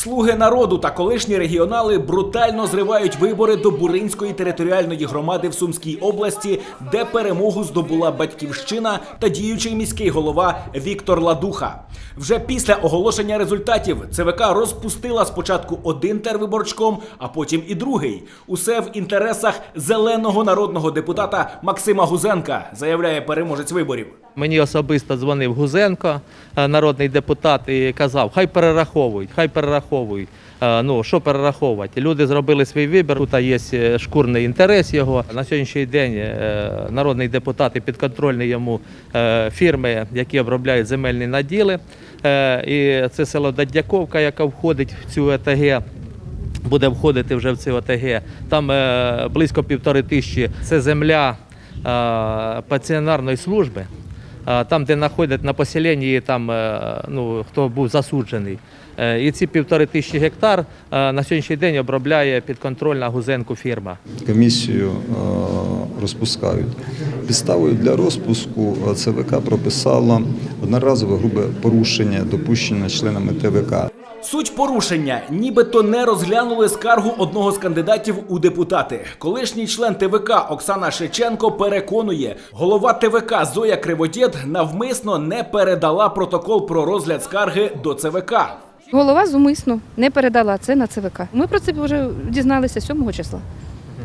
Слуги народу та колишні регіонали брутально зривають вибори до Буринської територіальної громади в Сумській області, де перемогу здобула батьківщина та діючий міський голова Віктор Ладуха. Вже після оголошення результатів ЦВК розпустила спочатку один тервиборчком, а потім і другий. Усе в інтересах зеленого народного депутата Максима Гузенка, заявляє переможець виборів. Мені особисто дзвонив Гузенко, е, народний депутат, і казав, хай перераховують, хай перераховують. Е, Ну, що перераховувати? Люди зробили свій вибір, тут є е, шкурний інтерес його. На сьогоднішній день е, народний депутат і підконтрольні йому фірми, які обробляють земельні наділи. І це село Дадяковка, яка входить в цю ЕТГ буде входити вже в ці ОТГ. Там е, близько півтори тисячі. Це земля е, паціонарної служби. Там, де знаходять на поселенні, там е, ну хто був засуджений. Е, І ці півтори тисячі гектар е, на сьогоднішній день обробляє підконтрольна Гузенку фірма. комісію розпускають. Підставою для розпуску ЦВК прописала одноразове грубе порушення, допущене членами ТВК. Суть порушення, нібито не розглянули скаргу одного з кандидатів у депутати. Колишній член ТВК Оксана Шеченко переконує, голова ТВК Зоя Криводєд навмисно не передала протокол про розгляд скарги до ЦВК. Голова зумисно не передала це на ЦВК. Ми про це вже дізналися 7 числа.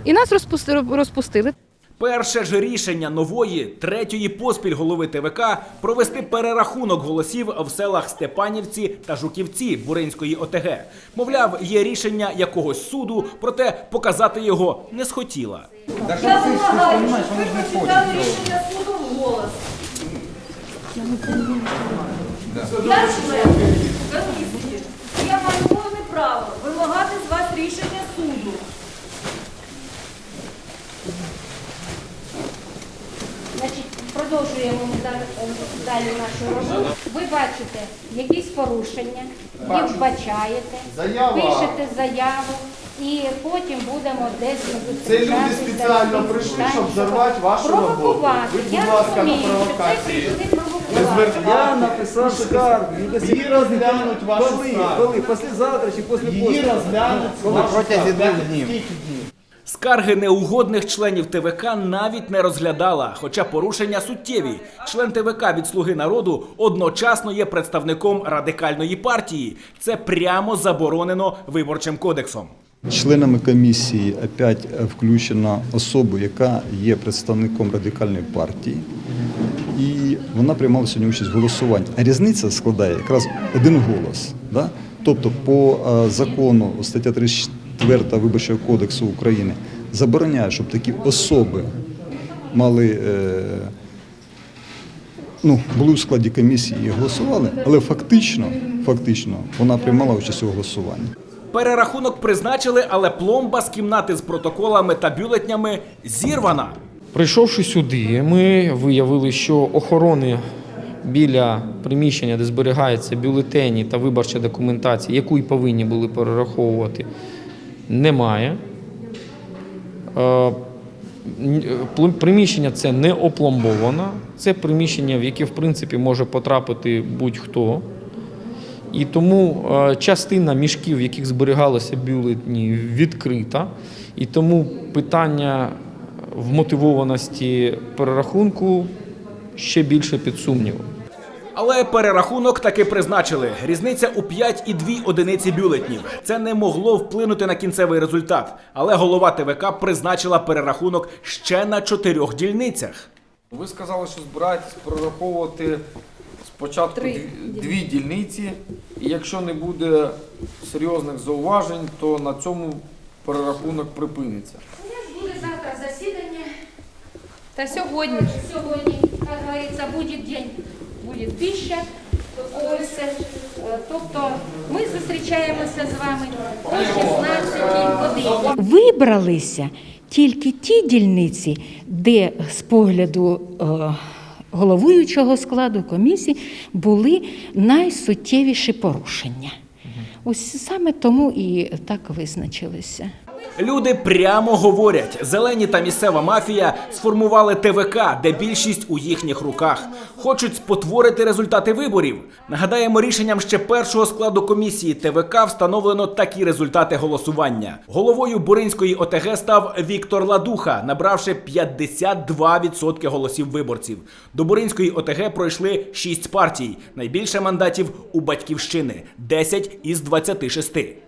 І нас розпусти- розпустили. Перше ж рішення нової третьої поспіль голови ТВК провести перерахунок голосів в селах Степанівці та Жуківці Буринської ОТГ. Мовляв, є рішення якогось суду, проте показати його не схотіла. Я вимагаю, щоб ви прочитали рішення суду вголос. Я член комісії. Я маю повне право вимагати з вас рішення суду. Значить, продовжуємо далі нашу роботу. Ви бачите якісь порушення, їх вбачаєте, пишете заяву і потім будемо десь Це люди спеціально прийшли, щоб взорвати вашу роботу. Ви, будь Я ласка, на розумію, що це провокації. Я написав скаргу. Її розглянуть вашу коли, скаргу. коли, післязавтра чи після Її розглянуть вашу Протягом скаргу. двох днів. Скільки днів? Скарги неугодних членів ТВК навіть не розглядала, хоча порушення суттєві. Член ТВК від Слуги народу одночасно є представником радикальної партії. Це прямо заборонено виборчим кодексом. Членами комісії опять включена особа, яка є представником радикальної партії. І вона приймала сьогодні участь в голосуванні. А різниця складає якраз один голос. Да? Тобто, по е, закону стаття 34 Виборчого кодексу України забороняє, щоб такі особи мали. Е, Ну, були у складі комісії і голосували, але фактично, фактично вона приймала участь у голосуванні. Перерахунок призначили, але пломба з кімнати з протоколами та бюлетнями зірвана. Прийшовши сюди, ми виявили, що охорони біля приміщення, де зберігаються бюлетені та виборча документація, яку й повинні були перераховувати, немає. Е, Приміщення це не опломбовано. Це приміщення, в яке в принципі може потрапити будь-хто. І тому е, частина мішків, в яких зберігалися бюлетні, відкрита. І тому питання вмотивованості перерахунку ще більше під сумнівом. Але перерахунок таки призначили. Різниця у 5,2 одиниці бюлетнів. Це не могло вплинути на кінцевий результат. Але голова ТВК призначила перерахунок ще на чотирьох дільницях. Ви сказали, що збираєтесь перераховувати спочатку Три дві, дві дільниці, і якщо не буде серйозних зауважень, то на цьому перерахунок припиниться. Буде завтра засідання. Та сьогодні. Сьогодні, як говориться, буде день, буде пища. Ось, е, тобто ми зустрічаємося з вами о 16 годині. Вибралися тільки ті дільниці, де з погляду е, головуючого складу комісії були найсуттєвіші порушення. Ось саме тому і так визначилися. Люди прямо говорять: зелені та місцева мафія сформували ТВК, де більшість у їхніх руках. Хочуть спотворити результати виборів. Нагадаємо, рішенням ще першого складу комісії ТВК встановлено такі результати голосування. Головою Буринської ОТГ став Віктор Ладуха, набравши 52% голосів виборців. До Буринської ОТГ пройшли 6 партій. Найбільше мандатів у батьківщини 10 із 26.